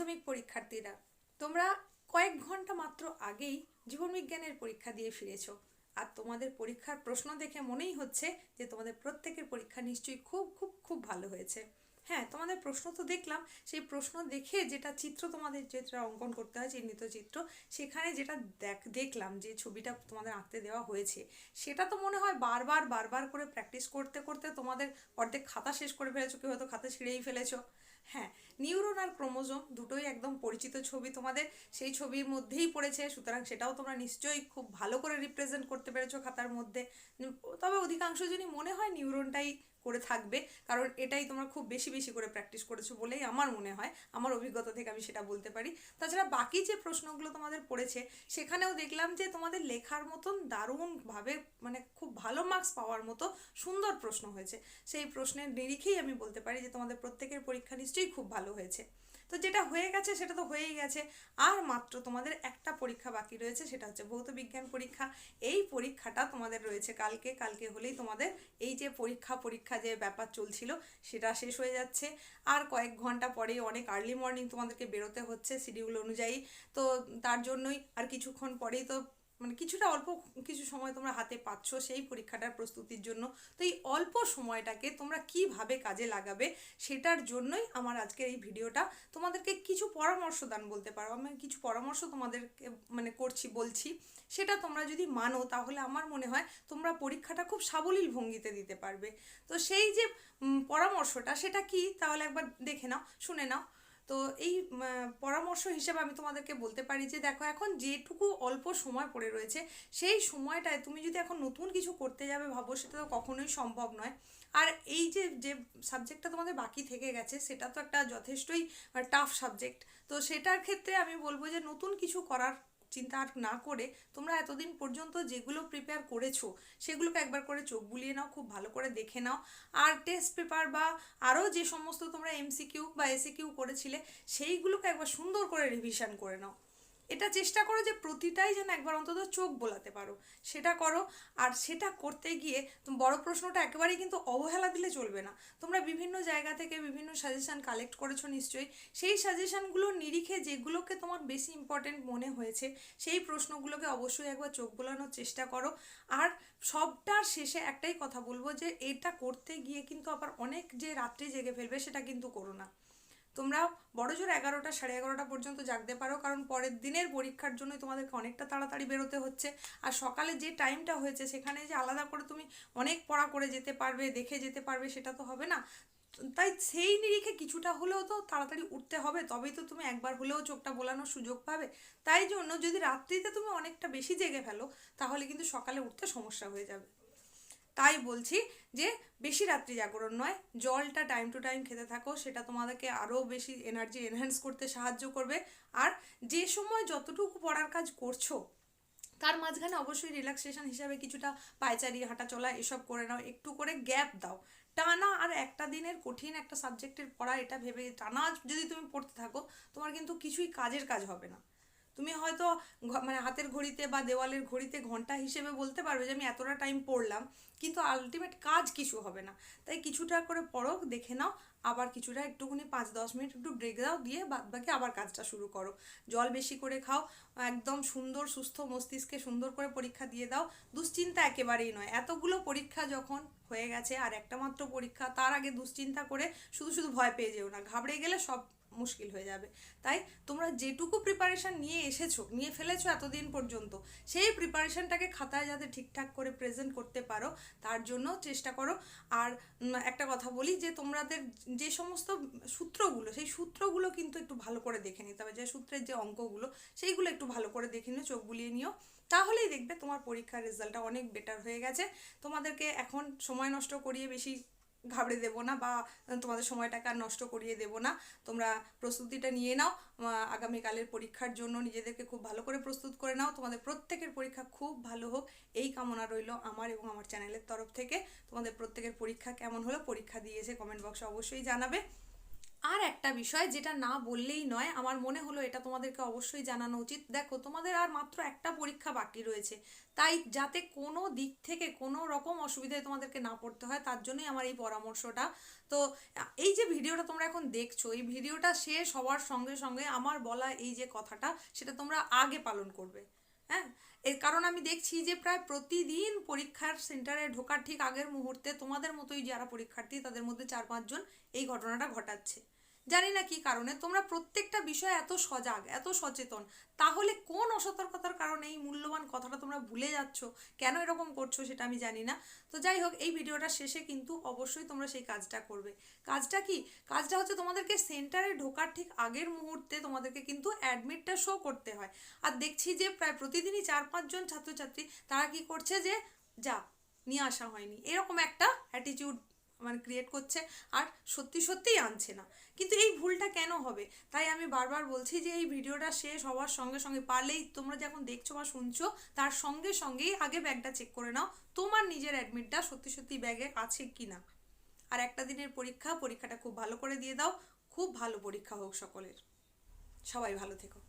মাধ্যমিক পরীক্ষার্থীরা, তোমরা কয়েক ঘণ্টা মাত্র আগেই জীবনবিজ্ঞানের পরীক্ষা দিয়ে ফিরেছো। আর তোমাদের পরীক্ষার প্রশ্ন দেখে মনেই হচ্ছে যে তোমাদের প্রত্যেকের পরীক্ষা নিশ্চয়ই খুব খুব খুব ভালো হয়েছে। হ্যাঁ তোমাদের প্রশ্ন তো দেখলাম, সেই প্রশ্ন দেখে যেটা চিত্র তোমাদের যেটা অঙ্কন করতে হয়, চিহ্নিত চিত্র, সেখানে যেটা দেখ, দেখলাম যে ছবিটা তোমাদের আঁকতে দেওয়া হয়েছে, সেটা তো মনে হয় বারবার বারবার করে প্র্যাকটিস করতে করতে তোমাদের অর্ধেক খাতা শেষ করে ফেলেছো, কেউ হয়তো খাতা ছিঁড়েই ফেলেছো। হ্যাঁ নিউরন আর ক্রোমোজোম দুটোই একদম পরিচিত ছবি। তোমাদের সেই ছবির মধ্যেই পড়েছে, সুতরাং সেটাও তোমরা নিশ্চয়ই খুব ভালো করে রিপ্রেজেন্ট করতে পেরেছ খাতার মধ্যে। তবে অধিকাংশ জনই মনে হয় নিউরনটাই করে থাকবে। কারণ এটাই তোমরা খুব বেশি বেশি করে প্র্যাকটিস করেছ বলেই আমার মনে হয়, আমার অভিজ্ঞতা থেকে আমি সেটা বলতে পারি। তাছাড়া বাকি যে প্রশ্নগুলো তোমাদের পড়েছে, সেখানেও দেখলাম যে তোমাদের লেখার মতন দারুণভাবে মানে খুব ভালো মার্কস পাওয়ার মতো সুন্দর প্রশ্ন হয়েছে। সেই প্রশ্নের নিরিখেই আমি বলতে পারি যে তোমাদের প্রত্যেকের পরীক্ষা নিশ্চয়ই খুব ভালো হয়েছে। তো যেটা হয়ে গেছে সেটা তো হয়েই গেছে। আর মাত্র তোমাদের একটা পরীক্ষা বাকি রয়েছে, সেটা হচ্ছে ভৌত বিজ্ঞান পরীক্ষা। এই পরীক্ষাটা তোমাদের রয়েছে কালকে। কালকে হলেই তোমাদের এই যে পরীক্ষা পরীক্ষা যে ব্যাপার চলছিল, সেটা শেষ হয়ে যাচ্ছে। আর কয়েক ঘণ্টা পরেই অনেক আর্লি মর্নিং তোমাদেরকে বেরোতে হচ্ছে শিডিউল অনুযায়ী। তো তার জন্যই আর কিছুক্ষণ পরেই তো মানে কিছুটা অল্প কিছু সময় তোমরা হাতে পাচ্ছ সেই পরীক্ষাটার প্রস্তুতির জন্য। তো এই অল্প সময়টাকে তোমরা কীভাবে কাজে লাগাবে সেটার জন্যই আমার আজকের এই ভিডিওটা। তোমাদেরকে কিছু পরামর্শ দান বলতে পারো। আমি কিছু পরামর্শ তোমাদেরকে মানে করছি, বলছি। সেটা তোমরা যদি মানো, তাহলে আমার মনে হয় তোমরা পরীক্ষাটা খুব সাবলীল ভঙ্গিতে দিতে পারবে। তো সেই যে পরামর্শটা সেটা কি? তাহলে একবার দেখে নাও, শুনে নাও। তো এই পরামর্শ হিসেবে আমি তোমাদেরকে বলতে পারি যে দেখো, এখন যেটুকু অল্প সময় পড়ে রয়েছে, সেই সময়টায় তুমি যদি এখন নতুন কিছু করতে যাবে, ভাবো সেটা তো কখনোই সম্ভব নয়। আর এই যে যে সাবজেক্টটা তোমাদের বাকি থেকে গেছে, সেটা তো একটা যথেষ্টই টাফ সাবজেক্ট তো সেটার ক্ষেত্রে আমি বলব যে নতুন কিছু করার চিন্তা না করে তোমরা এতদিন পর্যন্ত যেগুলো প্রিপেয়ার করেছ, সেগুলোকে একবার করে চোখ বুলিয়ে নাও, খুব ভালো করে দেখে নাও। আর টেস্ট পেপার বা আরও যে সমস্ত তোমরা এমসিকিউ বা এসিকিউ করেছিলে, সেইগুলোকে একবার সুন্দর করে রিভিশন করে নাও। এটা চেষ্টা করো যে প্রতিটাই যেন একবার অন্তত চোখ বোলাতে পারো। সেটা করো, আর সেটা করতে গিয়ে বড় প্রশ্নটা একেবারেই কিন্তু অবহেলা দিলে চলবে না। তোমরা বিভিন্ন জায়গা থেকে বিভিন্ন সাজেশান কালেক্ট করেছ নিশ্চয়ই। সেই সাজেশনগুলোর নিরিখে যেগুলোকে তোমার বেশি ইম্পর্টেন্ট মনে হয়েছে, সেই প্রশ্নগুলোকে অবশ্যই একবার চোখ বোলানোর চেষ্টা করো। আর সবটার শেষে একটাই কথা বলব যে, এটা করতে গিয়ে কিন্তু আবার অনেক যে রাত্রি জেগে ফেলবে, সেটা কিন্তু করো না। তোমরা বড় জোর এগারোটা সাড়ে এগারোটা পর্যন্ত জাগতে পারো, কারণ পরের দিনের পরীক্ষার জন্যই তোমাদেরকে অনেকটা তাড়াতাড়ি বেরোতে হচ্ছে। আর সকালে যে টাইমটা হয়েছে, সেখানে যে আলাদা করে তুমি অনেক পড়া করে যেতে পারবে, দেখে যেতে পারবে, সেটা তো হবে না। তাই সেই নিরিখে কিছুটা হলেও তো তাড়াতাড়ি উঠতে হবে, তবেই তো তুমি একবার হলেও চোখটা বোলানোর সুযোগ পাবে। তাই জন্য যদি রাত্রিতে তুমি অনেকটা বেশি জেগে ফেলো, তাহলে কিন্তু সকালে উঠতে সমস্যা হয়ে যাবে। তাই বলছি যে বেশি রাত্রি জাগরণ নয়, জলটা টাইম টু টাইম খেতে থাকো, সেটা তোমাদেরকে আরও বেশি এনার্জি এনহ্যান্স করতে সাহায্য করবে। আর যে সময় যতটুকু পড়ার কাজ করছ, তার মাঝখানে অবশ্যই রিল্যাক্সেশন হিসাবে কিছুটা পায়চারি হাঁটা চলা এসব করে নাও, একটু করে গ্যাপ দাও। টানা আর একটা দিনের কঠিন একটা সাবজেক্টের পড়া, এটা ভেবে টানা, যদি তুমি পড়তে থাকো, তোমার কিন্তু কিছুই কাজের কাজ হবে না। তুমি হয়তো মানে হাতের ঘড়িতে বা দেওয়ালের ঘড়িতে ঘণ্টা হিসেবে বলতে পারবে যে আমি এতটা টাইম পড়লাম, কিন্তু আলটিমেট কাজ কিছু হবে না। তাই কিছুটা করে পড়ো, দেখে নাও, আবার কিছুটা একটুখানি পাঁচ, দশ মিনিট একটু ব্রেক দাও, দিয়ে বাদ বাকি আবার কাজটা শুরু করো। জল বেশি করে খাও, একদম সুন্দর, সুস্থ মস্তিষ্কে সুন্দর করে পরীক্ষা দিয়ে দাও। দুশ্চিন্তা একেবারেই নয়। এতগুলো পরীক্ষা যখন হয়ে গেছে, আর একটা মাত্র পরীক্ষা, তার আগে দুশ্চিন্তা করে শুধু শুধু ভয় পেয়ে যেও না। ঘাবড়ে গেলে সব মুশকিল হয়ে যাবে। তাই তোমরা যেটুকু প্রিপারেশন নিয়ে এসেছ, নিয়ে ফেলেছো এতদিন পর্যন্ত, সেই প্রিপারেশনটাকে খাতায় যাতে ঠিকঠাক করে প্রেজেন্ট করতে পারো, তার জন্য চেষ্টা করো। আর একটা কথা বলি যে তোমাদের যে সমস্ত সূত্রগুলো, সেই সূত্রগুলো কিন্তু একটু ভালো করে দেখে নিতে হবে। যে সূত্রের যে অঙ্কগুলো, সেইগুলো একটু ভালো করে দেখে নিও চোখ বুলিয়ে নিও। তাহলেই দেখবে তোমার পরীক্ষার রেজাল্টটা অনেক বেটার হয়ে গেছে। তোমাদেরকে এখন সময় নষ্ট করিয়ে বেশি ঘাবড়ে দেব না বা তোমাদের সময়টাকে আর নষ্ট করিয়ে দেব না। তোমরা প্রস্তুতিটা নিয়ে নাও। আগামীকালের পরীক্ষার জন্য নিজেদেরকে খুব ভালো করে প্রস্তুত করে নাও। তোমাদের প্রত্যেকের পরীক্ষা খুব ভালো হোক। এই কামনা রইল আমার এবং আমার চ্যানেলের তরফ থেকে। তোমাদের প্রত্যেকের পরীক্ষা কেমন হলো, পরীক্ষা দিয়েছে কমেন্ট বক্সে অবশ্যই জানাবে। আর একটা বিষয় যেটা না বললেই নয়, আমার মনে হলো এটা তোমাদেরকে অবশ্যই জানানো উচিত। দেখো, তোমাদের আর মাত্র একটা পরীক্ষা বাকি রয়েছে, তাই যাতে কোনো দিক থেকে কোনো রকম অসুবিধায় তোমাদেরকে না পড়তে হয়, তার জন্যই আমার এই পরামর্শটা। তো, এই যে ভিডিওটা তোমরা এখন দেখছ, এই ভিডিওটা শেষ হওয়ার সঙ্গে সঙ্গে আমার বলা এই যে কথাটা, সেটা তোমরা আগে পালন করবে হ্যাঁ? এর কারণ আমি দেখছি যে প্রায় প্রতিদিন পরীক্ষার সেন্টারে ঢোকার ঠিক আগের মুহূর্তে তোমাদের মতোই যারা পরীক্ষার্থী, তাদের মধ্যে চার পাঁচজন এই ঘটনাটা ঘটাচ্ছে। জানি না কি কারণে, তোমরা প্রত্যেকটা বিষয়ে এত সজাগ, এত সচেতন। তাহলে কোন অসতর্কতার কারণে এই মূল্যবান কথাটা তোমরা ভুলে যাচ্ছ? কেন এরকম করছ সেটা আমি জানি না। তো যাই হোক, এই ভিডিওটা শেষে কিন্তু অবশ্যই তোমরা সেই কাজটা করবে। কাজটা কি? কাজটা হচ্ছে তোমাদেরকে সেন্টারে ঢোকার ঠিক আগের মুহূর্তে তোমাদেরকে কিন্তু অ্যাডমিটটা শো করতে হয়। আর দেখছি যে প্রায় প্রতিদিনই চার পাঁচজন ছাত্রছাত্রী, তারা কি করছে যে, যা, নিয়ে আসা হয়নি। এরকম একটা অ্যাটিটিউড মানে ক্রিয়েট করছে আর সত্যি সত্যিই আনছে না। কিন্তু এই ভুলটা কেন হবে? তাই আমি বারবার বলছি যে এই ভিডিওটা শেষ হওয়ার সঙ্গে সঙ্গে পারলেই তোমরা যখন দেখছ বা শুনছো, তার সঙ্গে সঙ্গেই আগে ব্যাগটা চেক করে নাও, তোমার নিজের অ্যাডমিটটা সত্যি সত্যি ব্যাগে আছে কি না আর একটা দিনের পরীক্ষা, পরীক্ষাটা খুব ভালো করে দিয়ে দাও, খুব ভালো পরীক্ষা হোক সকলের। সবাই ভালো থেকো।